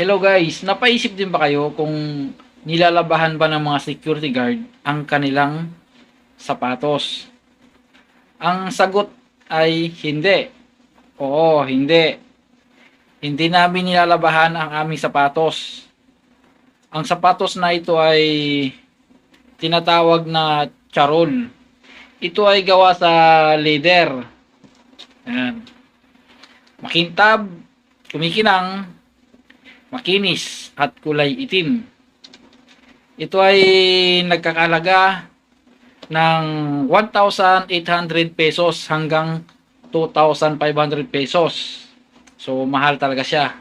Hello guys, napaisip din ba kayo kung nilalabahan ba ng mga security guard ang kanilang sapatos? Ang sagot ay hindi. Oo, hindi. Hindi namin nilalabahan ang aming sapatos. Ang sapatos na ito ay tinatawag na charol. Ito ay gawa sa leather. Ayan. Makintab, kumikinang, makinis at kulay itim. Ito ay nagkakalaga ng 1,800 pesos hanggang 2,500 pesos. So, mahal talaga siya.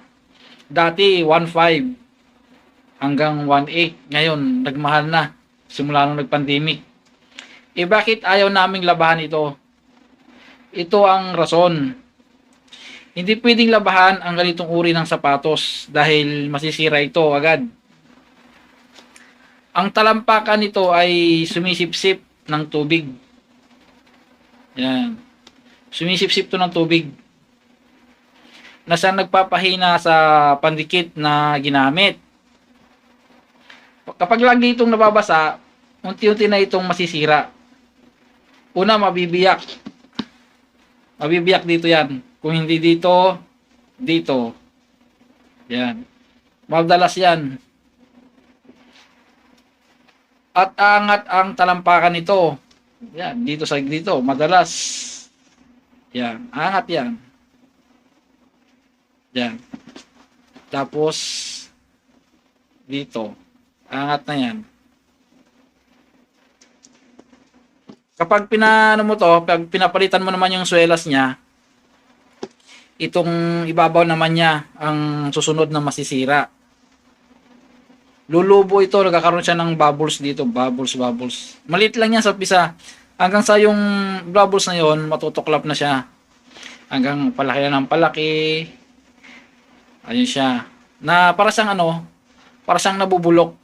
Dati, 1,500 hanggang 1,800. Ngayon, nagmahal na. Simula nung nag-pandemic. Eh, bakit ayaw naming labahan ito? Ito ang rason. Hindi pwedeng labahan ang ganitong uri ng sapatos dahil masisira ito agad. Ang talampakan nito ay sumisipsip ng tubig. Yan. Sumisipsip to ng tubig. Nasa nagpapahina sa pandikit na ginamit. Kapag lagi itong nababasa, unti-unti na itong masisira. Una, mabibiyak. Mabibiyak dito yan. Kung hindi dito, dito. Yan. Madalas yan. At angat ang talampakan nito. Yan, dito sa dito, madalas. Yan, angat yan. Yan. Tapos dito, angat na yan. Kapag pinano mo to, pag pinapalitan mo naman yung swelas niya, itong ibabaw naman niya ang susunod na masisira. Lulubo ito, nagkakaroon siya ng bubbles dito, bubbles, bubbles. Maliit lang yan sa pisa. Hanggang sa yung bubbles na yon matutuklap na siya. Hanggang palaki na ng palaki. Ayun siya. Na para siyang ano, para siyang nabubulok.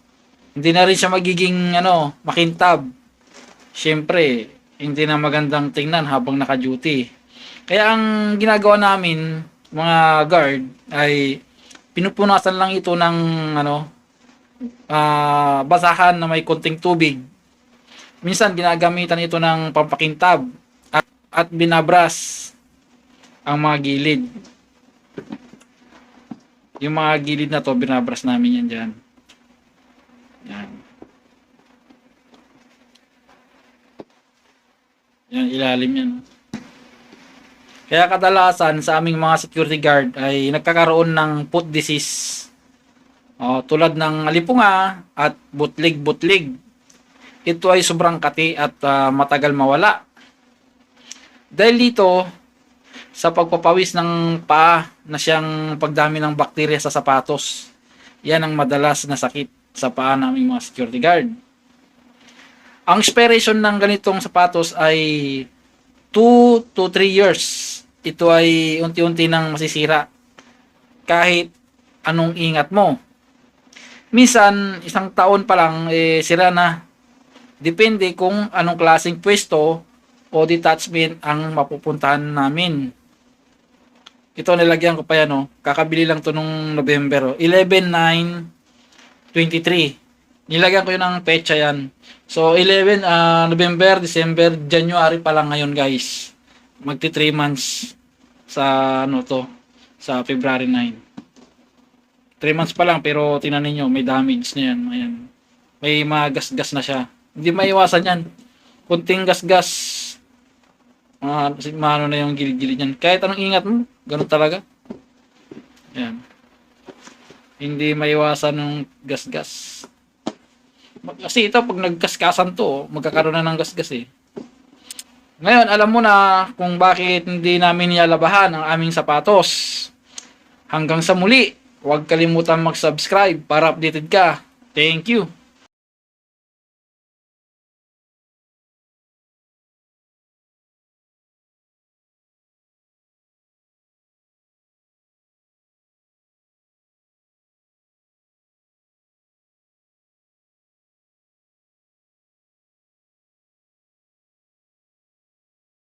Hindi na rin siya magiging ano, makintab. Siyempre, hindi na magandang tingnan habang naka-duty. Kaya ang ginagawa namin, mga guard, ay pinupunasan lang ito ng ano, ah, basahan na may konting tubig. Minsan ginagamitan ito ng pampakintab at, at binabras ang mga gilid. Yung mga gilid na to, binabras namin yan dyan. Yan. Yan, ilalim yan. Kaya kadalasan sa aming mga security guard ay nagkakaroon ng foot disease. O, tulad ng alipunga at butlig-butlig. Ito ay sobrang kati at ah, matagal mawala. Dahil dito, sa pagpapawis ng paa na siyang pagdami ng bakterya sa sapatos, yan ang madalas na sakit sa paa naming mga security guard. Ang expiration ng ganitong sapatos ay 2 to 3 years. Ito ay unti-unti nang masisira kahit anong ingat mo. Minsan, isang taon pa lang, eh, sira na. Depende kung anong klaseng pwesto o detachment ang mapupuntahan namin. Ito nilagyan ko pa yan, oh. Kakabili lang to nung November, oh. 11-9-23. Nilagyan ko yun ng pecha yan. So, 11, ah, November, December, January pa lang ngayon, guys. Magti 3 months sa, ano to, sa February 9. 3 months pa lang, pero tingnan ninyo, may damage na yan. Ayan. May mga gas-gas na siya. Hindi maiwasan yan. Kunting gas-gas, mga, ano na yung gilid-gilid yan. Kahit anong ingat mo, ganun talaga. Ayan. Hindi maiwasan ng gas-gas. Kasi ito, pag nagkaskasan to, magkakaroon na ng gasgas eh. Ngayon, alam mo na kung bakit hindi namin nilalabahan ang aming sapatos. Hanggang sa muli, huwag kalimutan mag-subscribe para updated ka. Thank you.